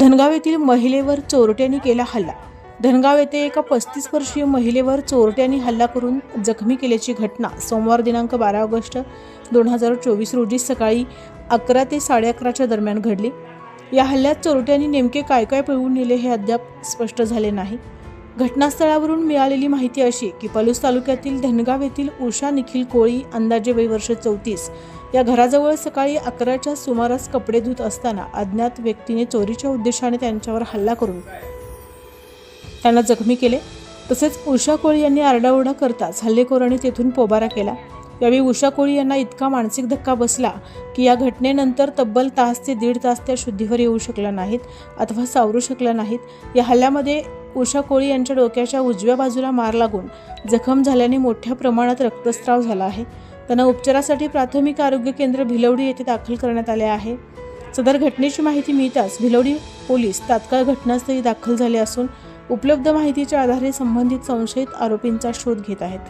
धनगाव येथील महिलेवर चोरट्यांनी केला हल्ला. धनगाव येथे एका पस्तीस वर्षीय महिलेवर चोरट्यांनी हल्ला करून जखमी केल्याची घटना सोमवार दिनांक बारा ऑगस्ट दोन हजार चोवीस रोजी सकाळी अकरा ते साडे अकराच्या दरम्यान घडली. या हल्ल्यात चोरट्यांनी नेमके काय काय पळवून नेले हे अद्याप स्पष्ट झाले नाही. घटनास्थळावरून मिळालेली माहिती अशी की पलूस तालुक्यातील धनगाव येथील उषा निखिल कोळी अंदाजे वय वर्ष चौतीस या घराजवळ सकाळी अकराच्या सुमारास कपडे धुत असताना अज्ञात व्यक्तीने चोरीच्या उद्देशाने त्यांच्यावर हल्ला करून त्यांना जखमी केले. तसेच उषा कोळी यांनी आरडाओरडा करताच हल्लेखोरांनी तेथून पोबारा केला. यावेळी उषा कोळी यांना इतका मानसिक धक्का बसला की या घटनेनंतर तब्बल तास ते दीड तास त्या शुद्धीवर येऊ शकल्या नाहीत अथवा सावरू शकल्या नाहीत. या हल्ल्यामध्ये उषा कोळी यांच्या डोक्याच्या उजव्या बाजूला मार लागून जखम झाल्याने मोठ्या प्रमाणात रक्तस्राव झाला आहे. त्यांना उपचारासाठी प्राथमिक आरोग्य केंद्र भिलवडी येथे दाखल करण्यात आले आहे. सदर घटनेची माहिती मिळताच भिलवडी पोलीस तात्काळ घटनास्थळी दाखल झाले असून उपलब्ध माहितीच्या आधारे संबंधित संशयित आरोपींचा शोध घेत आहेत.